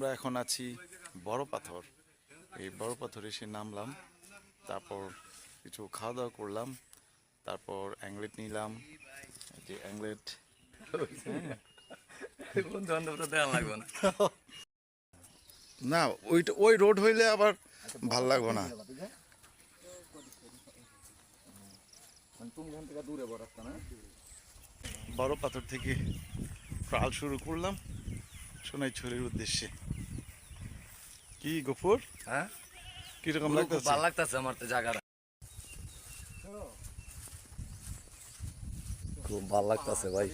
আমরা এখন আছি বড় পাথর। এই বড় পাথরে এসে নামলাম তারপর কিছু খাওয়া দাওয়া করলাম তারপর অ্যাংলেট নিলাম যে অ্যাংলেট। না ওইটা ওই রোড হইলে আবার ভালো লাগবে না। বড় পাথর থেকে ট্রাল শুরু করলাম। সোনাইছড়ির উদ্দেশ্যে। কি গফুর? হ্যাঁ? কীরকম লাগতেছে? ভালো লাগতেছে আমার তো জায়গাটা। খুব ভালো লাগতেছে ভাই।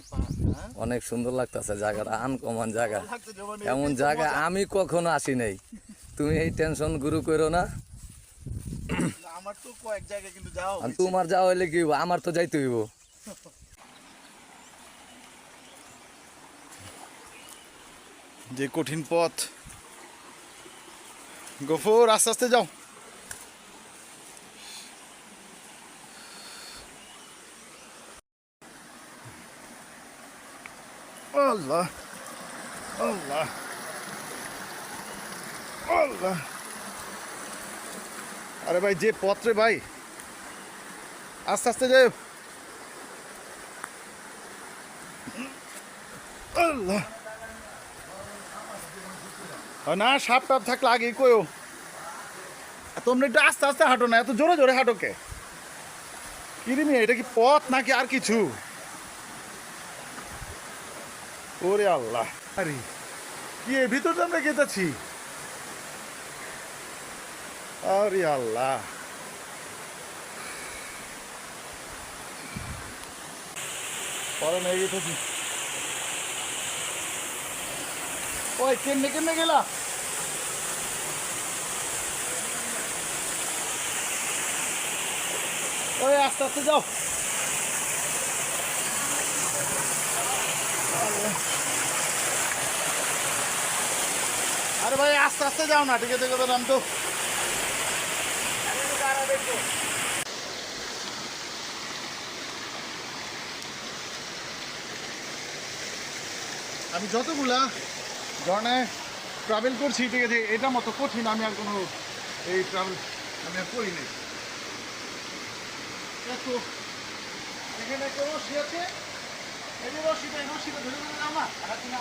অনেক সুন্দর লাগতেছে জায়গাটা আনকমন জায়গা। এমন জায়গা আমি কখনো আসি নাই। তুমি এই টেনশন গুরু করো না। আমার তো কয়েক জায়গায় কিন্তু যাও তোমার যাওয়া হইলে কি আমার তো যাইতে হইব। যে কঠিন পথ। গফুর, আস্তে আস্তে যাও। আরে ভাই, যে পথরে ভাই। আস্তে আস্তে যাও আল্লাহ। না, সাপ টাপ থাকলে আগে কয়ও তোমরা একটু আস্তে আস্তে হাঁটো না, এত জোরে জোরে হাঁটো কে? কিরিমি এটা কি পথ নাকি আর কিছু? ওরে আল্লাহ। আরে, কি এর ভিতরে আমরা গেতেছি? আরে আল্লাহ। পরে নিয়ে গেতেছি। ওই কেমনে কেমনে গেলা? ওই আস্তে আস্তে যাও। আরে ভাই, আস্তে আস্তে যাও না ঠিক আছে নাম তো আমি যতগুলা ধরনের ট্রাভেল করছি ঠিক আছে এটা মতো কঠিন, আমি আর কোনো এই ট্রাভেল আমি আর করি নাই এত এখানে একটা রশি আছে। এই রশিটা এই রশিটা ধরে ধরে আমার। আর কি না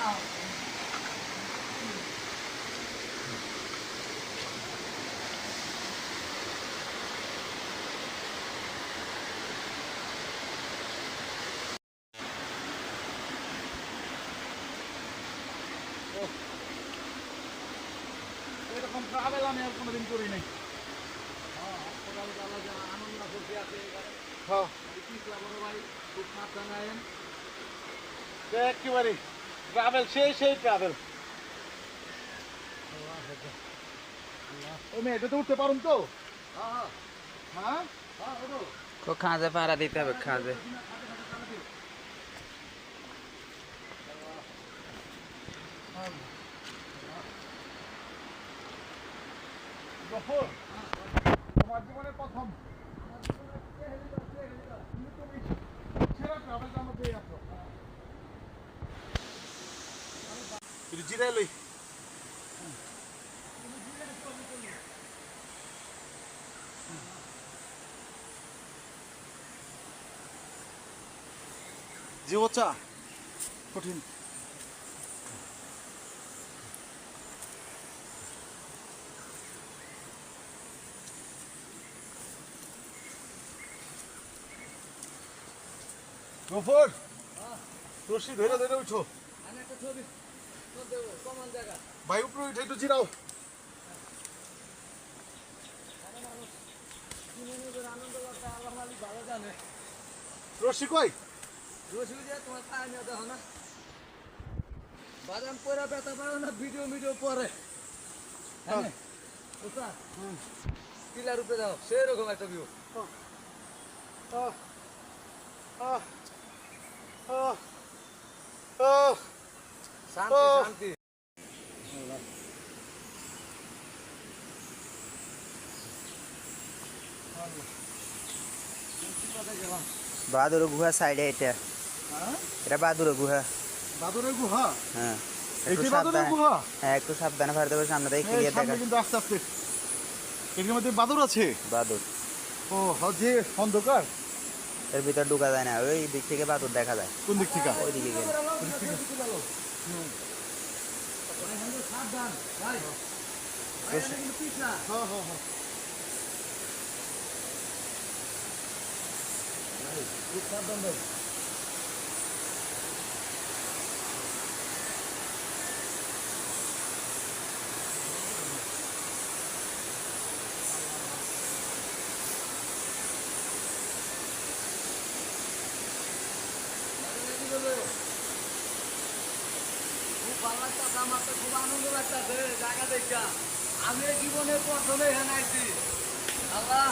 এরকম ট্রাভেল আমি আর কোনোদিন করি নাই। হ্যাঁ। একেবারে ট্রাভেল সেই সেই ট্রাভেল ও উঠতে পারুন তো? হ্যাঁ? খাঁজে পাড়া দিতে হবে খাঁজে। তোমার জীবনে প্রথম জিরাই লই। জি চা। কঠিন। রশি ধরে ধরে উঠো। ভাই উপরে উঠে একটু জিরাও। রশি কই বাদাম পরে ব্যথা পারো না ভিডিও ভিডিও পরে টিলার উপরে যাও সেরকম একটা ভিউ আহ আহ আহ আহ শান্তি ও। গুহা সাইডে এটা। হ্যাঁ? এটা বাহাদুর গুহা। দাদুরের গুহা? হ্যাঁ। একটু সাবধানে। গুহা? হ্যাঁ একটু সাবধানে হবে সামনে থেকে ক্লিয়ার দেখা কিন্তু আস্তে আস্তে। এর মধ্যে বাদুর আছে? বাদুর। ও হ, অন্ধকার। এর ভিতর ঢুকা যায় না ওই দিক থেকে বাদুর দেখা যায়। কোন দিক থেকে? ওই দিকে গেলে সাবধান ভাই হ্যাঁ হ্যাঁ হ্যাঁ খুব সাবধান ভাই Thank you. আমি জীবনে প্রথমে এখানে আইছি। আল্লাহ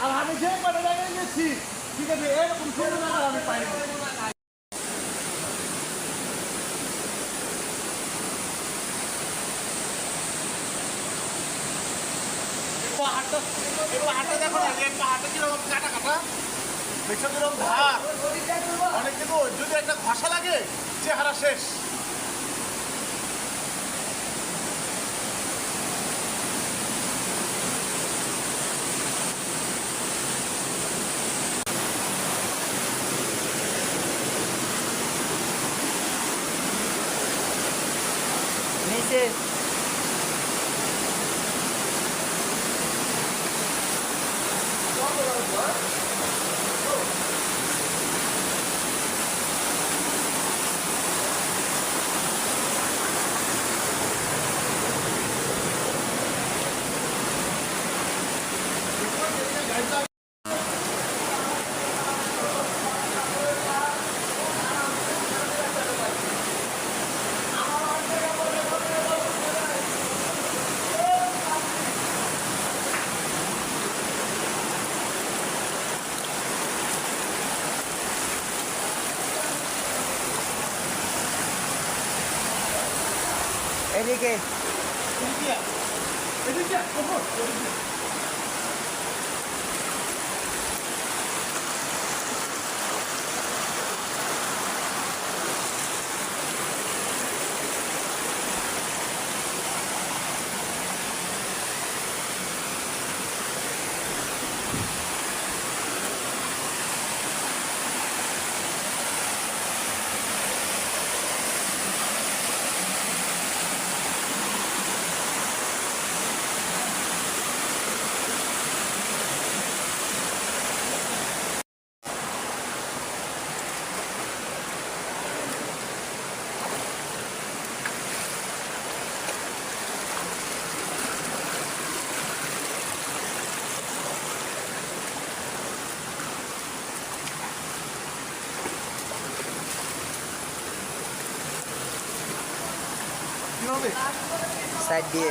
আর আমি যে কটা জায়গায় গেছি ঠিক আছে এরকম সুন্দর জায়গা আমি পাইনি পাহাড়টা এই পাহাড়টা দেখো না এই পাহাড়টা কীরকম কাটা কাটা দেখছ কীরকম ধার অনেক কিন্তু যদি একটা ঘষা লাগে চেহারা শেষ। এদিকে কি হবে সাইড দিয়ে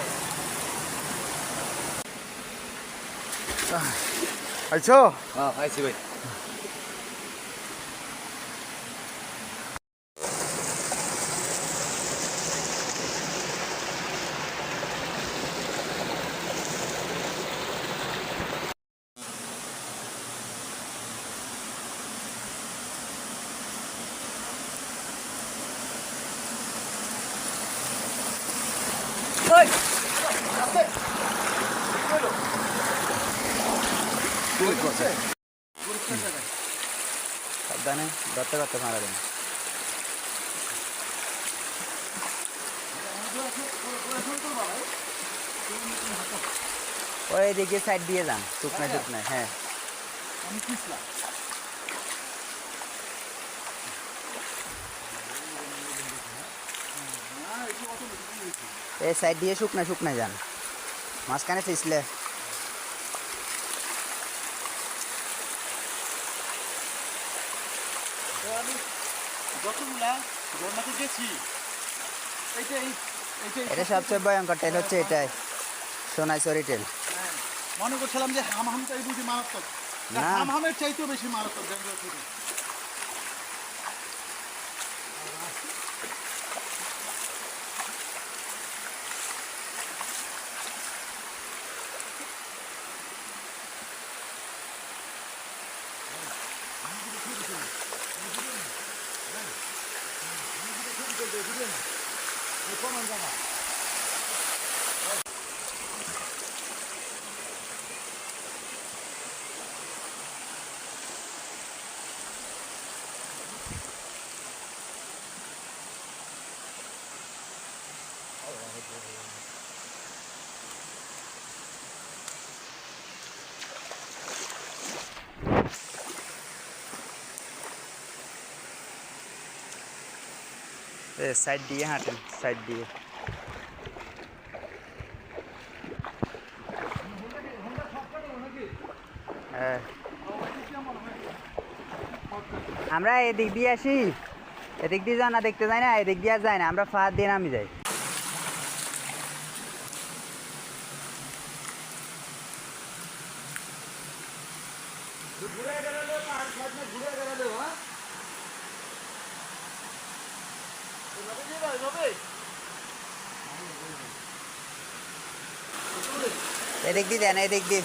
আচ্ছা হ্যাঁ আইছি ভাই সাবধানে ধরতে ধরতে মারা দেন ওই দিকে সাইড দিয়ে যান শুকনায় শুকনায় হ্যাঁ এই সাইড দিয়ে শুকনায় শুকনায় যান। মাঝখানে ফিসলে এটা সবচেয়ে ভয়ঙ্কর টেল হচ্ছে এটাই। সোনাইছড়ি টেল মনে করছিলাম যে হাম হামটাই বুঝি মারাত্মক। না। হাম হামের চাইতেও বেশি মারাত্মক 对，不对？你帮忙干嘛？সাইড দিয়ে হাঁটেন সাইড দিয়ে। হ্যাঁ। আমরা এদিক দিয়ে আসি। এদিক দিয়ে যায় না, দেখতে যাই না, এদিক দিয়ে যায় না। আমরা ফাঁদ দিয়ে নামি যাই। এদিক দিয়ে দেন এদিক দিয়ে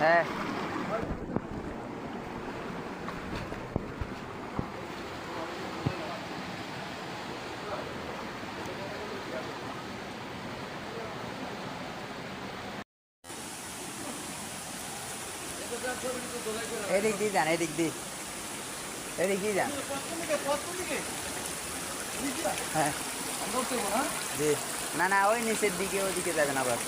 হ্যাঁ। এদিক দিয়ে যান, এদিক দিয়ে। এদিক দিয়ে যান। হ্যাঁ। জি না না, ওই নিচের দিকে, ওইদিকে যাবেন আবার।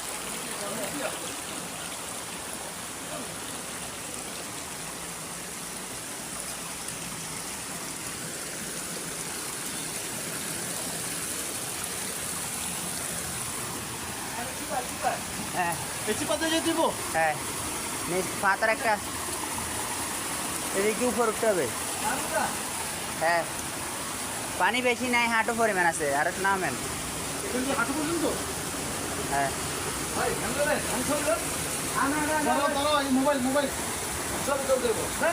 হ্যাঁ দিব হ্যাঁ হ্যাঁ পানি বেশি নাই, হাঁটু পরিমাণ আছে, আর নামেন। এখান থেকে হাঁটু পর্যন্ত হ্যাঁ। দাঁড়াও দাঁড়াও, এই মোবাইল মোবাইল। হ্যাঁ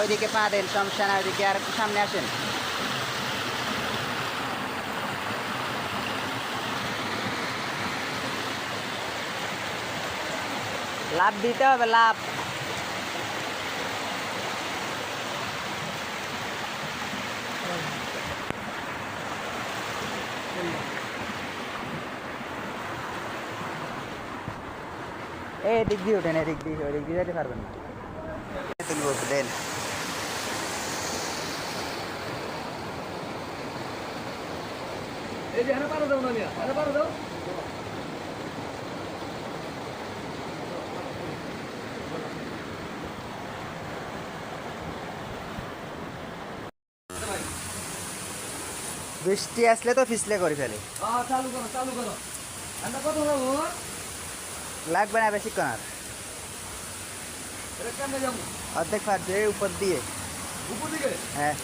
ওইদিকে পা দেন, সমস্যা না ওইদিকে আর সামনে আসেন। লাভ দিতে হবে লাভ এই দিক দিয়ে ওঠেন এদিক দিয়ে, ওদিক দিয়ে যেতে পারবেন না। তুলব দেন। এই যে এখানে পারো দাও না মিয়া এখানে পারো দাও। বৃষ্টি আসলে তো ফিসলে করে ফেলে। চালু করো চালু করো। কত লাগবে না বেশিক্ষণ আর অর্ধেক ফাটবে উপর দিয়ে। উপর দিকে? হ্যাঁ।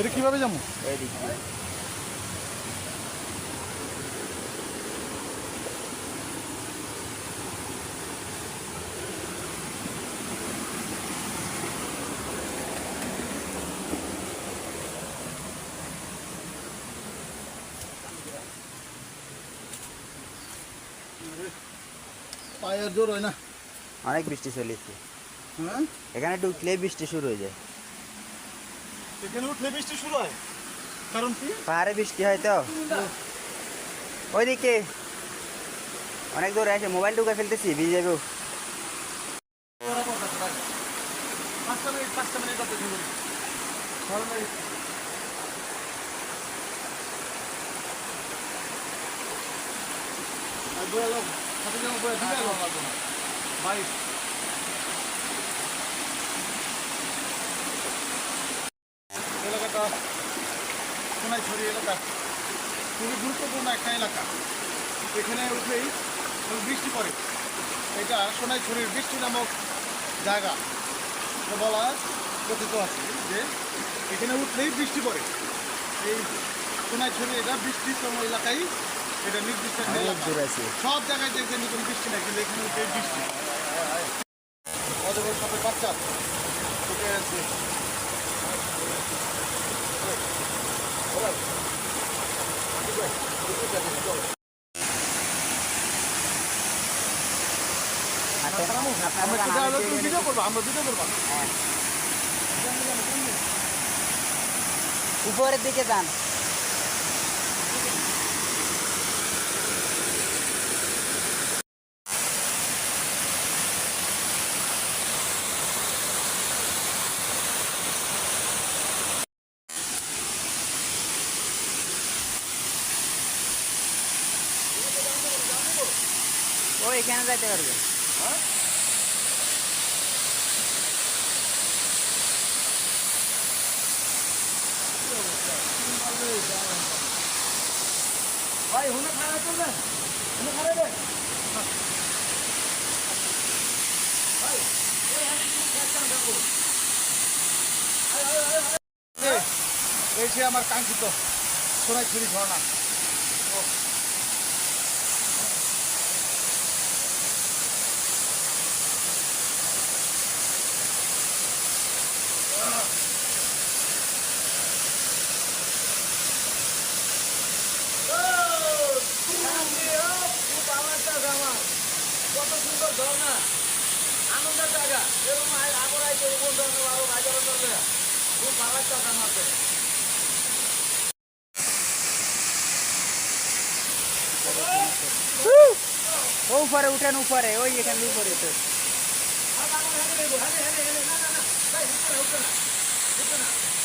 এটা কীভাবে যাব পায়ের জোর হয় না? অনেক বৃষ্টি চলেছে। হ্যাঁ? এখানে ঢুকলে বৃষ্টি শুরু হয়ে যায়। এখানে উঠলে বৃষ্টি শুরু হয়। কারণ কি? পাহাড়ে বৃষ্টি হয় তো। ওইদিকে। অনেক দূরে আছে মোবাইল ঢুকে ফেলতেছি ভিজে পাঁচটা মিনিট পাঁচটা মিনিট অপেক্ষা করি ভালো লাগে। আর বয়ে যাও, হাতে যাও, বয়ে দিকে যাও। বাইক। এলাকাটা এলাকা খুবই গুরুত্বপূর্ণ একটা এলাকা। এখানে উঠেই বৃষ্টি পড়ে। এটা সোনাইছড়ির বৃষ্টি নামক জায়গা। বলা কথিত আছে যে এখানে উঠলেই বৃষ্টি পড়ে। এই সোনাইছড়ি এটা বৃষ্টিতম এলাকায় এটা নির্দিষ্ট একটা অনেক এলাকা। সব জায়গায় দেখবেন কোনো বৃষ্টি নাই কিন্তু এখানে উঠে বৃষ্টি। অজগর সাপের বাচ্চা। আছে দিয়ে ভিডিও করব আমরা ভিডিও করব হ্যাঁ। উপরের দিকে যান ও এখানে যাইতে পারবে ভাই হুনে খারাপ চলবে হুনে খারাপ এই সে আমার কাঙ্ক্ষিত সোনাইছড়ি ঝর্ণা কত সুন্দর ঝর্ণা আনন্দের জায়গা এরকম আগর আইতে কোন ধরনের আরও বাজার করবে খুব ভালো একটা আমার ও উপরে উঠেন উপরে ওই এখানে উপরে তো হ্যাঁ হ্যাঁ হ্যাঁ না না না না না